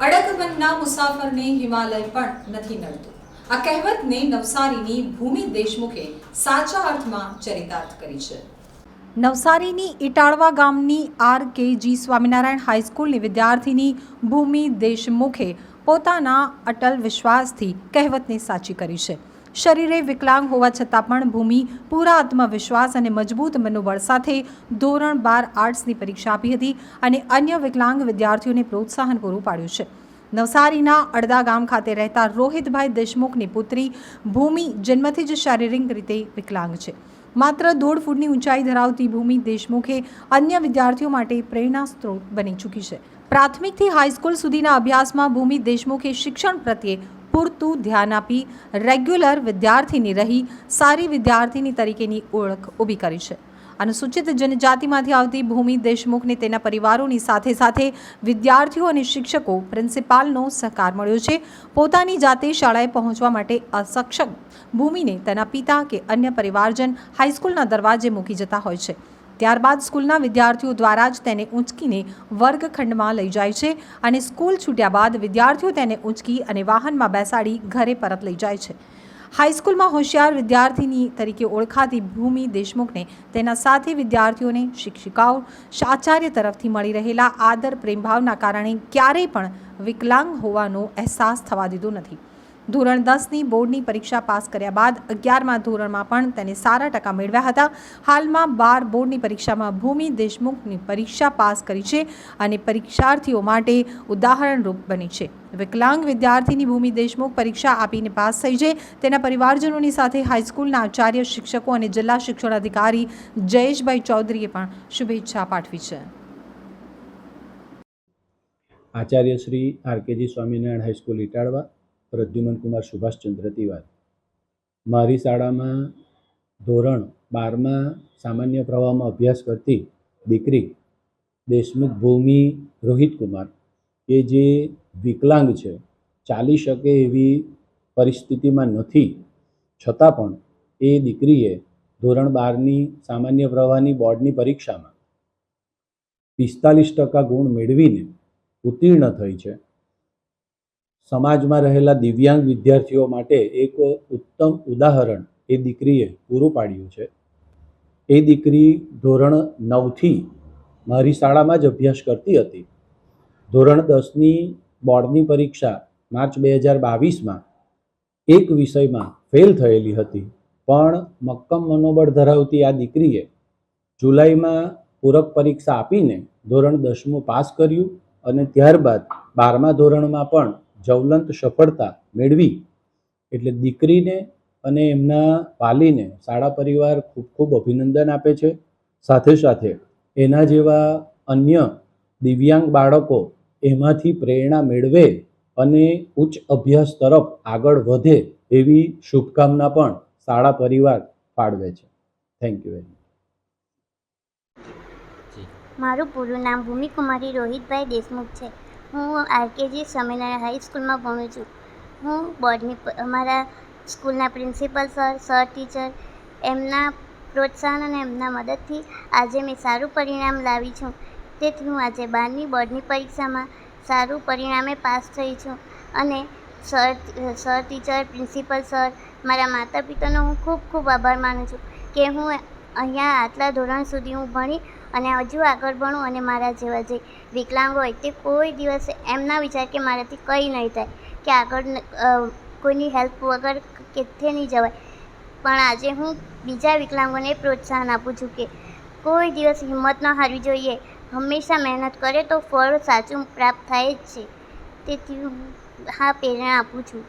ડુંગરને હિમાલય પણ નથી નડતું આ કહેવતને નવસારીની ભૂમિ દેશમુખે સાચા અર્થમાં ચરિતાર્થ કરી છે. નવસારીની ઇટાળવા ગામની આર કે જી સ્વામિનારાયણ હાઈસ્કૂલની વિદ્યાર્થીની ભૂમિ દેશમુખે પોતાના અટલ વિશ્વાસથી કહેવતને સાચી કરી છે. શરીરે વિકલાંગ હોવા છતાં પણ ભૂમિ, પૂરા આત્મવિશ્વાસ અને મજબૂત મનોબળ સાથે ધોરણ બાર આર્ટ્સની પરીક્ષા આપી હતી અને અન્ય વિકલાંગ વિદ્યાર્થીઓને પ્રોત્સાહન પૂરું પાડ્યું છે. નવસારીના અડદા ગામ ખાતે રહેતા રોહિતભાઈ દેશમુખની પુત્રી ભૂમિ જન્મથી જ શારીરિક રીતે વિકલાંગ છે. માત્ર દોઢ ફૂટની ઊંચાઈ ધરાવતી ભૂમિ દેશમુખે અન્ય વિદ્યાર્થીઓ માટે પ્રેરણા સ્ત્રોત બની ચૂકી છે. પ્રાથમિકથી હાઈસ્કૂલ સુધીના અભ્યાસમાં ભૂમિ દેશમુખે શિક્ષણ પ્રત્યે પૂરતું ધ્યાન આપી રેગ્યુલર વિદ્યાર્થીની રહી, સારી વિદ્યાર્થીની તરીકેની ઓળખ ઊભી કરી છે. અનુસૂચિત જનજાતિમાંથી આવતી ભૂમિ દેશમુખને તેના પરિવારોની સાથે સાથે વિદ્યાર્થીઓ અને શિક્ષકો પ્રિન્સિપાલનો સહકાર મળ્યો છે. પોતાની જાતે શાળાએ પહોંચવા માટે અસક્ષમ ભૂમિને તેના પિતા કે અન્ય પરિવારજન હાઈસ્કૂલના દરવાજે મૂકી જતા હોય છે. ત્યારબાદ સ્કૂલના વિદ્યાર્થીઓ દ્વારા જ તેને ઊંચકીને વર્ગખંડમાં લઈ જાય છે અને સ્કૂલ છૂટ્યા બાદ વિદ્યાર્થીઓ તેને ઊંચકી અને વાહનમાં બેસાડી ઘરે પરત લઈ જાય છે. હાઈસ્કૂલમાં હોશિયાર વિદ્યાર્થીની તરીકે ઓળખાતી ભૂમિ દેશમુખને તેના સાથી વિદ્યાર્થીઓને શિક્ષિકાઓ, આચાર્ય તરફથી મળી રહેલા આદર પ્રેમભાવના કારણે ક્યારેય પણ વિકલાંગ હોવાનો અહેસાસ થવા દીધો નથી. ધોરણ દસની બોર્ડની પરીક્ષા પાસ કર્યા બાદ અગિયારમાં ધોરણમાં પણ તેને સારા ટકા મેળવ્યા હતા. હાલમાં બાર બોર્ડની પરીક્ષામાં ભૂમિ દેશમુખની પરીક્ષા પાસ કરી છે અને પરીક્ષાર્થીઓ માટે ઉદાહરણરૂપ બની છે. વિકલાંગ વિદ્યાર્થીની ભૂમિ દેશમુખ પરીક્ષા આપીને પાસ થઈ છે. તેના પરિવારજનોની સાથે હાઈસ્કૂલના આચાર્ય, શિક્ષકો અને જિલ્લા શિક્ષણ અધિકારી જયેશભાઈ ચૌધરીએ પણ શુભેચ્છા પાઠવી છે. આચાર્ય શ્રી આરકેજી સ્વામિનારાયણ હાઈસ્કૂલ ઇટાળવા પ્રદ્યુમન કુમાર સુભાષચંદ્ર તિવારી. મારી શાળામાં ધોરણ બારમાં સામાન્ય પ્રવાહમાં અભ્યાસ કરતી દીકરી દેશમુખ ભૂમિ રોહિત કુમાર, કે જે વિકલાંગ છે, ચાલી શકે એવી પરિસ્થિતિમાં નથી. છતાં પણ એ દીકરીએ ધોરણ બારની સામાન્ય પ્રવાહની બોર્ડની પરીક્ષામાં પિસ્તાલીસ ટકા ગુણ મેળવીને ઉત્તીર્ણ થઈ છે. સમાજમાં રહેલા દિવ્યાંગ વિદ્યાર્થીઓ માટે એક ઉત્તમ ઉદાહરણ એ દીકરીએ પૂરું પાડ્યું છે. એ દીકરી ધોરણ નવથી મારી શાળામાં જ અભ્યાસ કરતી હતી. ધોરણ દસની બોર્ડની પરીક્ષા માર્ચ બે હજાર બાવીસમાં એક વિષયમાં ફેલ થયેલી હતી. પણ મક્કમ મનોબળ ધરાવતી આ દીકરીએ જુલાઈમાં પૂરક પરીક્ષા આપીને ધોરણ દસમું પાસ કર્યું અને ત્યારબાદ બારમા ધોરણમાં પણ જ્વલંત સફળતા મેળવી એટલે દીકરીને અને એમના વાલીને શાળા પરિવાર ખૂબ ખૂબ અભિનંદન આપે છે. સાથે સાથે એના જેવા અન્ય દિવ્યાંગ બાળકો એમાંથી પ્રેરણા મેળવે અને ઉચ્ચ અભ્યાસ તરફ આગળ વધે એવી શુભકામના પણ શાળા પરિવાર પાડવે છે. થેન્ક યુ વેરી મારું પૂરું નામ ભૂમિકુમારી રોહિતભાઈ દેશમુખ છે. હું આરકેજી સ્વામિનારાયણ હાઈસ્કૂલમાં ભણું છું. હું બોર્ડની અમારા સ્કૂલના પ્રિન્સિપલ સર સર ટીચર, એમના પ્રોત્સાહન અને એમના મદદથી આજે મેં સારું પરિણામ લાવી છું. તેથી હું આજે બારની બોર્ડની પરીક્ષામાં સારું પરિણામે પાસ થઈ છું. અને sir sir teacher, principal sir, મારા માતા પિતાનો હું ખૂબ ખૂબ આભાર માનું છું કે હું અહીંયા આટલા ધોરણ સુધી હું ભણી અને હજુ આગળ ભણું અને મારા જેવા જે વિકલાંગ હોય તે કોઈ દિવસે એમ ના વિચાર કે મારાથી કંઈ નહીં થાય, કે આગળ કોઈની હેલ્પ વગર કેથે નહીં જવાય. પણ આજે હું બીજા વિકલાંગોને પ્રોત્સાહન આપું છું કે કોઈ દિવસ હિંમત ન હારવી જોઈએ. હંમેશા મહેનત કરે તો ફળ સાચું પ્રાપ્ત થાય જ છે. તેથી હું હા, પ્રેરણા આપું છું.